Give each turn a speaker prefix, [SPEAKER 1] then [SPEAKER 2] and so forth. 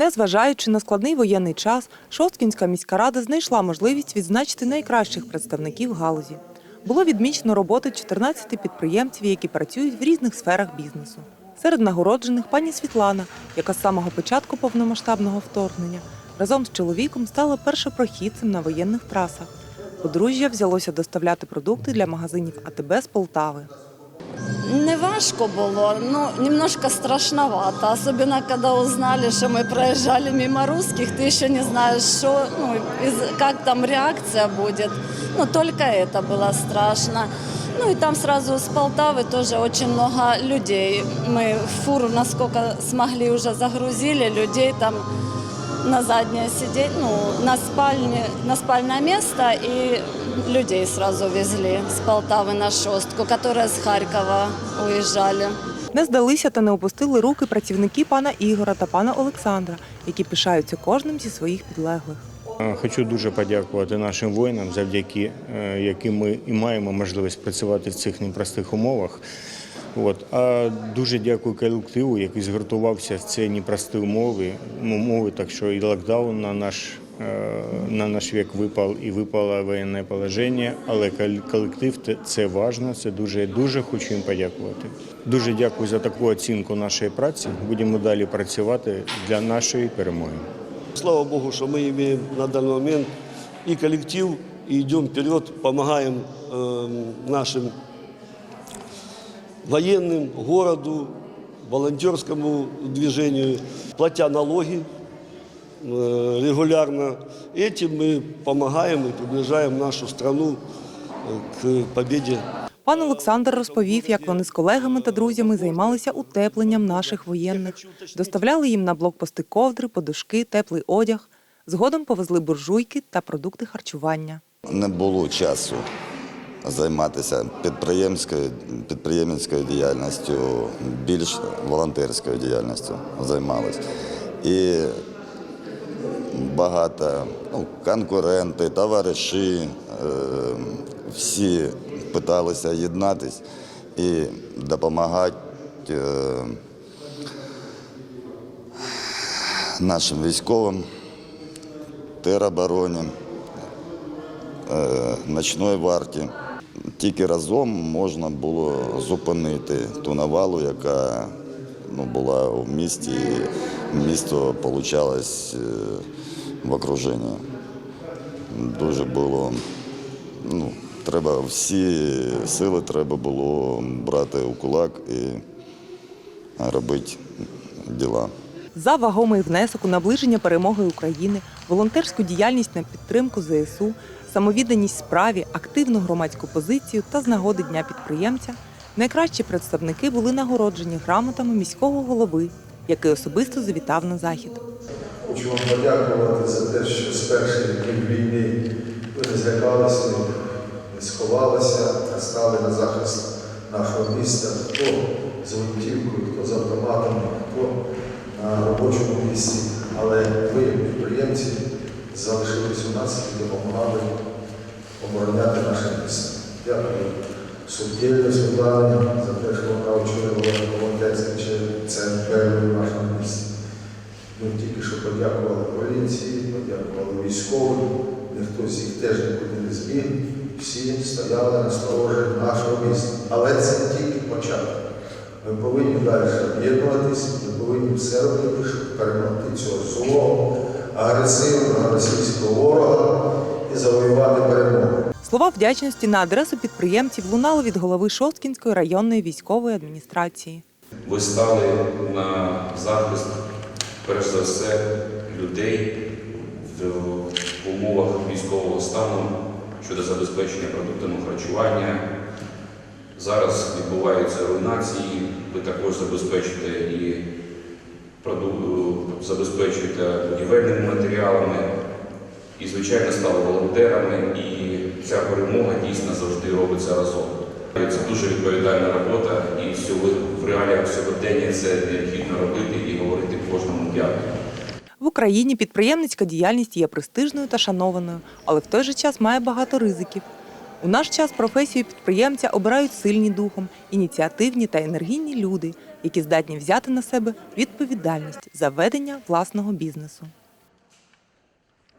[SPEAKER 1] Незважаючи на складний воєнний час, Шосткінська міська рада знайшла можливість відзначити найкращих представників галузі. Було відмічено роботи 14 підприємців, які працюють в різних сферах бізнесу. Серед нагороджених пані Світлана, яка з самого початку повномасштабного вторгнення разом з чоловіком стала першопрохідцем на воєнних трасах. Подружжя взялося доставляти продукти для магазинів АТБ з Полтави.
[SPEAKER 2] Не важко було, ну немножко страшновато, особенно когда узнали, что мы проезжали мимо русских, ты еще не знаешь, что, ну, из- как там реакция будет. Ну, только это было страшно. Ну и там сразу с Полтавы тоже очень много людей. Мы в фуру, насколько смогли, уже загрузили людей там на заднее сидеть, ну, на спальне, на спальное место и людей сразу везли с Полтавы на Шостку, которые с Харькова уезжали.
[SPEAKER 1] Не здалися та не опустили руки працівники пана Ігора та пана Олександра, які пишаються кожним зі своїх підлеглих.
[SPEAKER 3] Е, Хочу дуже подякувати нашим воїнам, завдяки е, яким ми і маємо можливість працювати в цих непростих умовах. От. А дуже дякую колективу, який згуртувався в ці непрості умови. умови так що і локдаун на наш, е, на наш вік випав, і випало воєнне положення. Але кол- колектив те- це важливо, це дуже, дуже хочу їм подякувати. Дуже дякую за таку оцінку нашої праці. Будемо далі працювати для нашої перемоги.
[SPEAKER 4] Слава Богу, что мы имеем на данный момент и коллектив, и идем вперед, помогаем э, нашим военным, городу, волонтерскому движению, платя налоги э, регулярно. Этим мы помогаем и приближаем нашу страну э, к победе
[SPEAKER 1] Пан Олександр розповів, як вони з колегами та друзями займалися утепленням наших воєнних, доставляли їм на блокпости ковдри, подушки, теплий одяг. Згодом повезли буржуйки та продукти харчування.
[SPEAKER 5] Не було часу займатися підприємською, підприємницькою діяльністю, більш волонтерською діяльністю займалися. І багато ну, конкуренти, товариші, е, всі питалися єднатись і допомагати е, нашим військовим, теробороні е, ночної варті. Тільки разом можна було зупинити ту навалу, яка ну, була в місті, і місто получалось е, в окруженні. Дуже було, ну, треба всі сили треба було брати у кулак і робити діла.
[SPEAKER 1] За вагомий внесок у наближення перемоги України, волонтерську діяльність на підтримку ЗСУ, самовідданість справі, активну громадську позицію та з нагоди Дня підприємця найкращі представники були нагороджені грамотами міського голови, який особисто завітав на захід.
[SPEAKER 6] Хочу вам подякувати за те, що з перших днів війни ви не злякалися, не сховалися, а стали на захист нашого міста, хто з гвинтівкою, хто з автоматом, хто на робочому місці. Але ви, підприємці, залишились у нас і допомагали обороняти наше місто. Дякую суддєві Світлані за те, що вона очолювала волонтерський центр в нашому місті. Ми тільки що подякували поліції, подякували військовим, ніхто з їх теж нікуди не збіг. Всі стояли на сторожі нашого міста. Але це тільки початок. Ми повинні далі об'єднуватись, ми повинні все робити, щоб перемогти цього злого, агресивного російського ворога і завоювати перемогу.
[SPEAKER 1] Слова вдячності на адресу підприємців лунали від голови Шосткінської районної військової адміністрації.
[SPEAKER 7] Ви стали на захист, перш за все, людей в умовах військового стану щодо забезпечення продуктами харчування. Зараз відбуваються руйнації, ви також забезпечуєте і забезпечуєте будівельними матеріалами і, звичайно, стали волонтерами, і ця перемога дійсно завжди робиться разом. Це дуже відповідальна робота, і в реаліях сьогодення це необхідно робити і говорити кожному дякую.
[SPEAKER 1] В Україні підприємницька діяльність є престижною та шанованою, але в той же час має багато ризиків. У наш час професію підприємця обирають сильні духом, ініціативні та енергійні люди, які здатні взяти на себе відповідальність за ведення власного бізнесу.